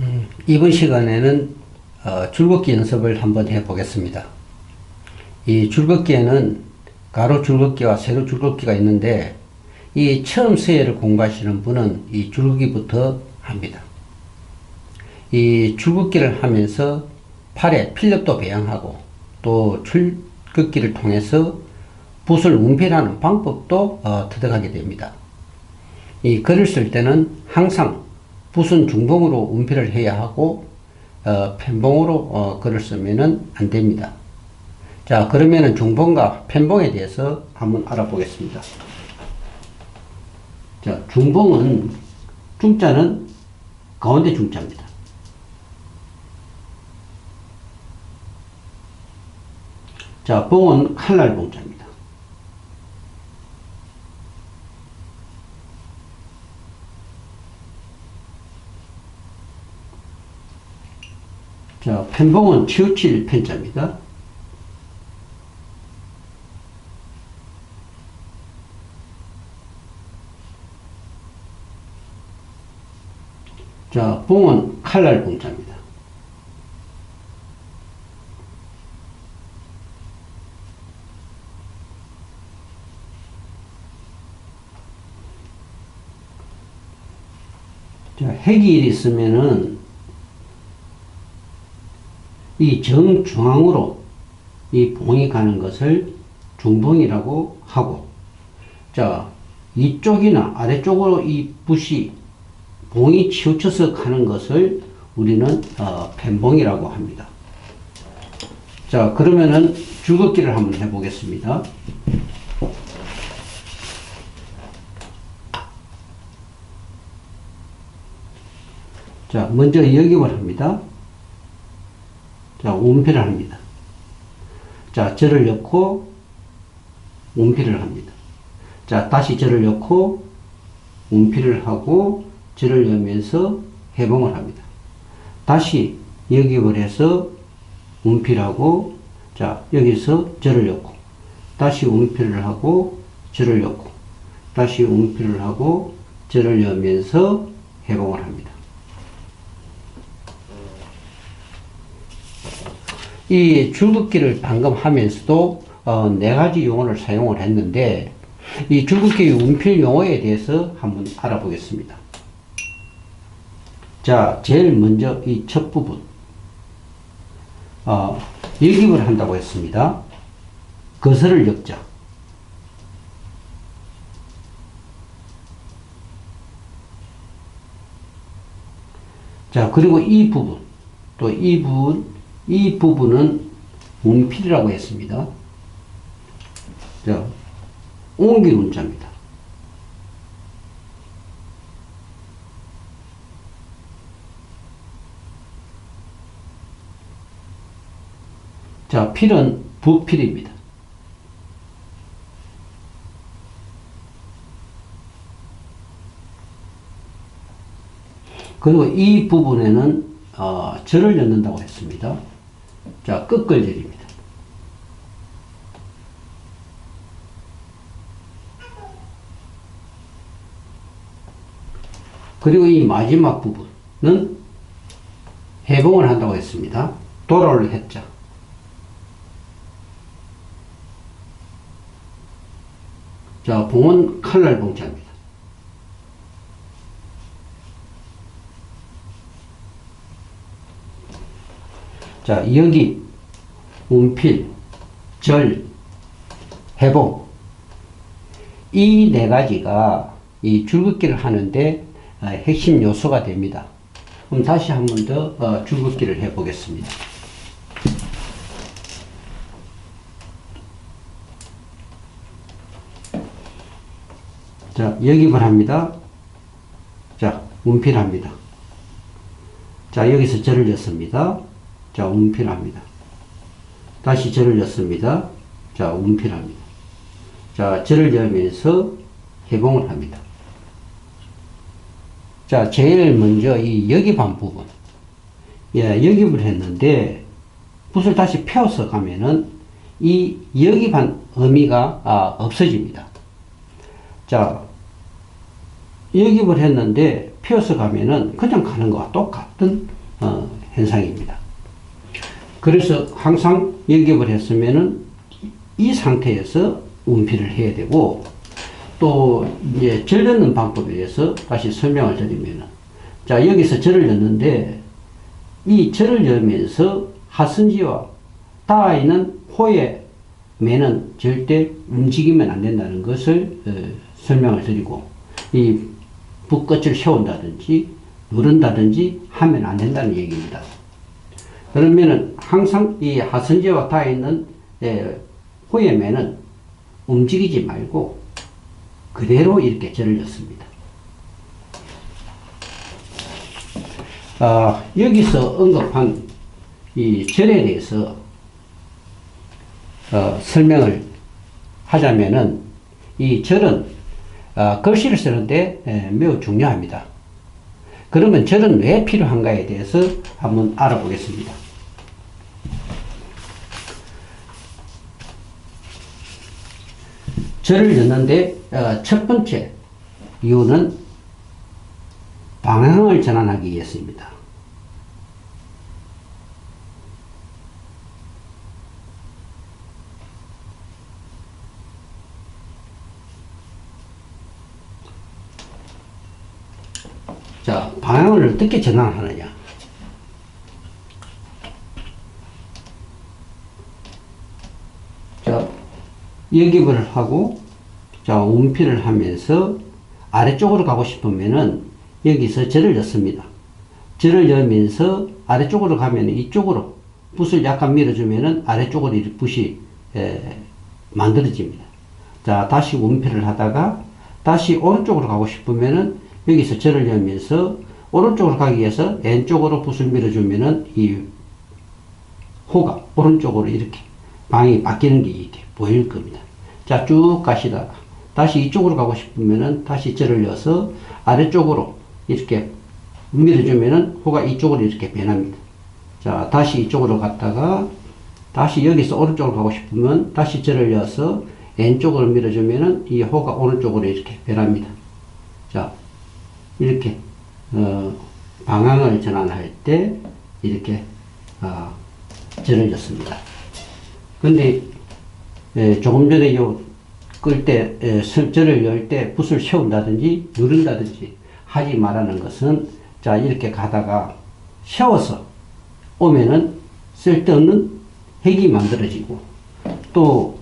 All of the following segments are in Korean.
음, 이번 시간에는 어, 줄긋기 연습을 한번 해보겠습니다. 이 줄긋기에는 가로 줄긋기와 세로 줄긋기가 있는데 이 처음 서예를 공부하시는 분은 이 줄긋기부터 합니다. 이 줄긋기를 하면서 팔에 필력도 배양하고 또 줄긋기를 통해서 붓을 운필하는 방법도 어, 터득하게 됩니다. 이 글을 쓸 때는 항상 붓은 중봉으로 운필을 해야 하고 어, 편봉으로 어, 글을 쓰면은 안 됩니다. 자 그러면은 중봉과 편봉에 대해서 한번 알아보겠습니다. 자 중봉은 중자는 가운데 중자입니다. 자 봉은 칼날 봉자입니다. 자, 편봉은 치우칠 편자입니다. 자, 봉은 칼날 봉자입니다. 자, 핵이 있으면은 이 정중앙으로 이 봉이 가는 것을 중봉이라고 하고 자 이쪽이나 아래쪽으로 이 붓이 봉이 치우쳐서 가는 것을 우리는 어, 펜봉이라고 합니다. 자 그러면은 줄긋기를 한번 해보겠습니다. 자 먼저 여김을 합니다. 자, 운필을 합니다. 자, 절을 넣고 운필을 합니다. 자, 다시 절을 넣고 운필을 하고 절을 넣으면서 해봉을 합니다. 다시 여기을 해서 운필하고 자, 여기서 절을 넣고 다시 운필을 하고 절을 넣고 다시 운필을 하고 절을 넣으면서 해봉을 합니다. 이 줄긋기를 방금 하면서도 어, 네 가지 용어를 사용을 했는데 이 줄긋기 운필 용어에 대해서 한번 알아보겠습니다. 자, 제일 먼저 이 첫 부분 어, 역입을 한다고 했습니다. 거설을 역자. 자, 그리고 이 부분, 또 이 부분, 이 부분은 운필이라고 했습니다. 자, 옮긴 운자입니다. 자, 필은 부필입니다. 그리고 이 부분에는 어, 절을 넣는다고 했습니다. 자, 끝글절입니다. 그리고 이 마지막 부분은 해봉을 한다고 했습니다. 도로를 했자. 자, 봉은 칼날 봉자입니다. 자, 여기, 운필, 절, 해봉. 이네 가지가 이 줄긋기를 하는데 어, 핵심 요소가 됩니다. 그럼 다시 한 번더 어, 줄긋기를 해 보겠습니다. 자, 여기을 합니다. 자, 운필합니다. 자, 여기서 절을 넣습니다. 자, 운필합니다. 다시 절을 넣습니다. 자, 운필합니다. 자, 절을 넣으면서 해봉을 합니다. 자, 제일 먼저 이 여기반 부분. 예, 여기을 했는데, 붓을 다시 펴서 가면은 이 여기반 의미가 아, 없어집니다. 자, 여깁을 했는데 피어서 가면은 그냥 가는 거와 똑같은 어, 현상입니다. 그래서 항상 여깁을 했으면은 이 상태에서 운피를 해야 되고 또 이제 절 넣는 방법에 대해서 다시 설명을 드리면은 자 여기서 절을 넣는데 이 절을 열면서 하선지와 닿아 있는 호의 매는 절대 움직이면 안 된다는 것을 어, 설명을 드리고 이 붓끝을 세운다든지 누른다든지 하면 안 된다는 얘기입니다. 그러면은 항상 이 하선지와 닿아 있는 에, 호의 매는 움직이지 말고 그대로 이렇게 절을 넣습니다. 아, 여기서 언급한 이 절에 대해서 어, 설명을 하자면은 이 절은 어, 글씨를 쓰는데 에, 매우 중요합니다. 그러면 절은 왜 필요한가에 대해서 한번 알아보겠습니다. 절을 넣는데 어, 첫 번째 이유는 방향을 전환하기 위해서입니다. 자, 방향을 어떻게 전환하느냐? 자, 여깁을 하고, 자, 운피를 하면서 아래쪽으로 가고 싶으면은 여기서 절을 넣습니다. 절을 열면서 아래쪽으로 가면 이쪽으로 붓을 약간 밀어주면은 아래쪽으로 이렇게 붓이 에, 만들어집니다. 자, 다시 운피를 하다가 다시 오른쪽으로 가고 싶으면은 여기서 절을 열면서 오른쪽으로 가기 위해서 왼쪽으로 붓을 밀어주면은 이 호가 오른쪽으로 이렇게 방이 바뀌는 게 이렇게 보일 겁니다. 자, 쭉 가시다가 다시 이쪽으로 가고 싶으면은 다시 절을 넣어서 아래쪽으로 이렇게 밀어주면은 호가 이쪽으로 이렇게 변합니다. 자, 다시 이쪽으로 갔다가 다시 여기서 오른쪽으로 가고 싶으면 다시 절을 넣어서 왼쪽으로 밀어주면은 이 호가 오른쪽으로 이렇게 변합니다. 자, 이렇게 어, 방향을 전환할 때 이렇게 어, 절을 넣습니다. 근데 에, 조금 전에 요끌때 절을 열 때 붓을 세운다든지 누른다든지 하지 말라는 것은 자 이렇게 가다가 세워서 오면은 쓸데없는 핵이 만들어지고 또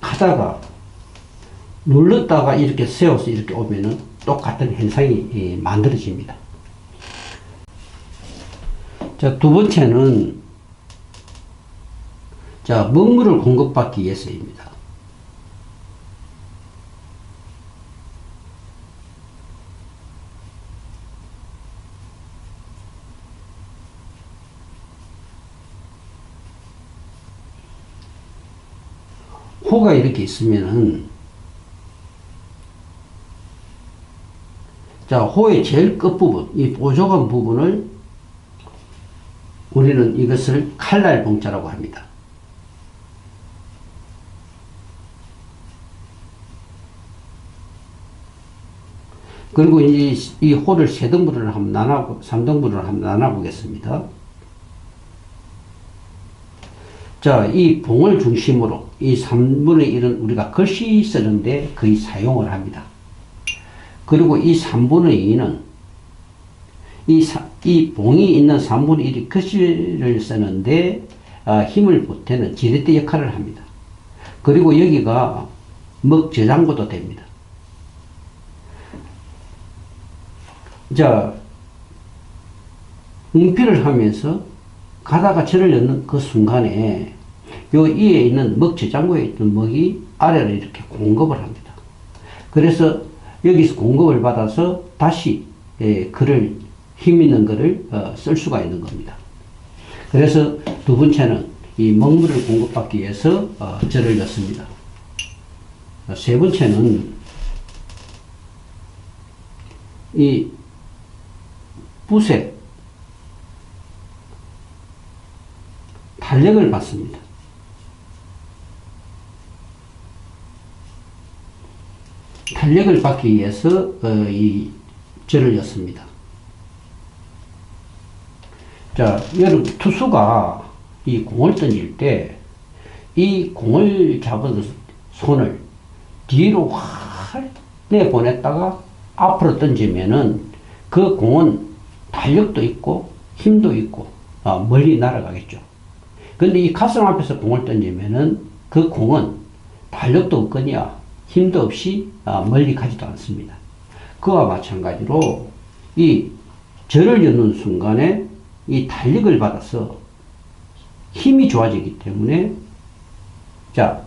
가다가 눌렀다가 이렇게 세워서 이렇게 오면은 똑같은 현상이 예, 만들어집니다. 자, 두 번째는 자, 먹물을 공급받기 위해서입니다. 호가 이렇게 있으면은 자, 호의 제일 끝부분, 이 뾰족한 부분을 우리는 이것을 칼날 봉자라고 합니다. 그리고 이, 이 호를 세 등분을 한번 나눠, 3등분을 한번 나눠보겠습니다. 자, 이 봉을 중심으로 이 3분의 1은 우리가 글씨 쓰는데 거의 사용을 합니다. 그리고 이 3분의 2는 이, 사, 이 봉이 있는 3분의 1이 글씨를 쓰는데 아, 힘을 보태는 지렛대 역할을 합니다. 그리고 여기가 먹 저장고도 됩니다. 자, 응피를 하면서 가다가 절을 넣는 그 순간에 요 위에 있는 먹 저장고에 있던 먹이 아래로 이렇게 공급을 합니다. 그래서 여기서 공급을 받아서 다시 예, 글을 힘 있는 글을 어, 쓸 수가 있는 겁니다. 그래서 두 번째는 이 먹물을 공급받기 위해서 어, 절을 넣습니다. 세 번째는 이 붓에 탄력을 받습니다. 탄력을 받기 위해서 어, 이 절을 였습니다. 자, 여러분, 투수가 이 공을 던질 때, 이 공을 잡은 손을 뒤로 활 내보냈다가 앞으로 던지면은 그 공은 탄력도 있고 힘도 있고 어, 멀리 날아가겠죠. 근데 이 가슴 앞에서 공을 던지면은 그 공은 탄력도 없거니와 힘도 없이 어, 멀리 가지도 않습니다. 그와 마찬가지로 이 절을 여는 순간에 이 탄력을 받아서 힘이 좋아지기 때문에 자,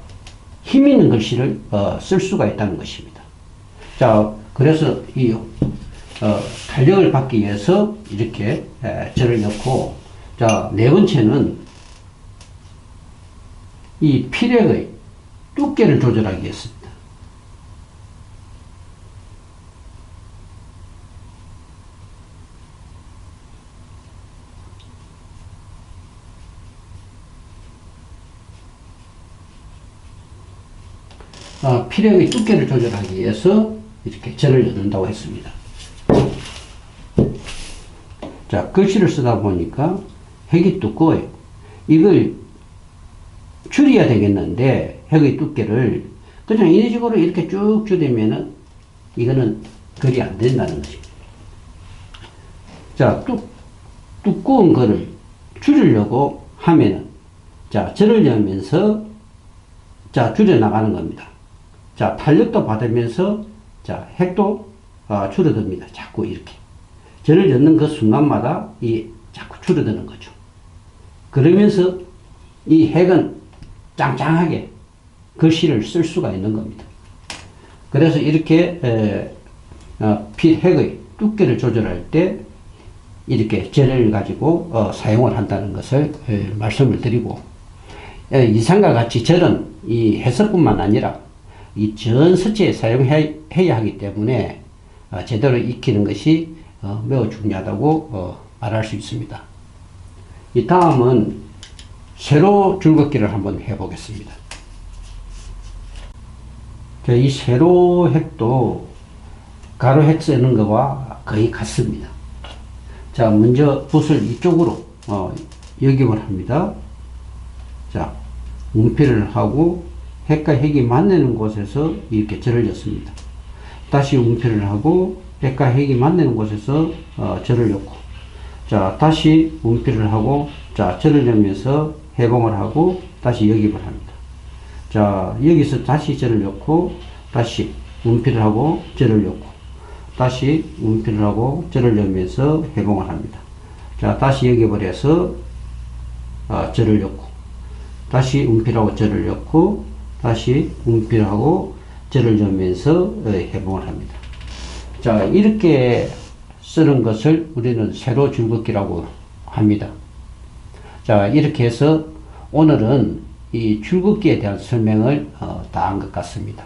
힘 있는 글씨를 어, 쓸 수가 있다는 것입니다. 자, 그래서 이 어, 탄력을 받기 위해서 이렇게 에, 절을 넣고 자, 네 번째는 이 필액의 두께를 조절하기 위해서 어, 필액의 두께를 조절하기 위해서 이렇게 절을 넣는다고 했습니다. 자, 글씨를 쓰다 보니까 핵이 두꺼워요. 이걸 줄여야 되겠는데, 핵의 두께를 그냥 이런 식으로 이렇게 쭉 줄이면은 이거는 글이 안 된다는 것입니다. 자, 두, 두꺼운 거를 줄이려고 하면은, 자, 절을 열면서, 자, 줄여나가는 겁니다. 자, 탄력도 받으면서, 자, 핵도 어, 줄어듭니다. 자꾸 이렇게. 절을 젓는 그 순간마다 이 자꾸 줄어드는 거죠. 그러면서 이 핵은 짱짱하게 글씨를 쓸 수가 있는 겁니다. 그래서 이렇게 에, 어, 필 핵의 두께를 조절할 때 이렇게 절을 가지고 어, 사용을 한다는 것을 에, 말씀을 드리고 에, 이상과 같이 절은 이 해석뿐만 아니라 이전 서체에 사용해야 하기 때문에 어, 제대로 익히는 것이 어, 매우 중요하다고 어, 말할 수 있습니다. 이 다음은 세로 줄긋기를 한번 해보겠습니다. 자, 이 세로 핵도 가로 핵 쓰는 것과 거의 같습니다. 자, 먼저 붓을 이쪽으로 어, 역임을 합니다. 자, 운필을 하고 핵과 핵이 만나는 곳에서 이렇게 절을 였습니다. 다시 운필을 하고 핵과 핵이 만나는 곳에서 어, 절을 였고 자 다시 운필을 하고 자 절을 여면서 해봉을 하고 다시 역입을 합니다. 자 여기서 다시 절을 넣고 다시 운필을 하고 절을 넣고 다시 운필을 하고 절을 넣으면서 해봉을 합니다. 자 다시 역입을 해서 어, 절을 넣고 다시 운필하고 절을 넣고 다시 운필하고 절을 넣으면서 어, 해봉을 합니다. 자 이렇게 쓰는 것을 우리는 세로 줄긋기라고 합니다. 자 이렇게 해서 오늘은 이 줄긋기에 대한 설명을 어, 다한 것 같습니다.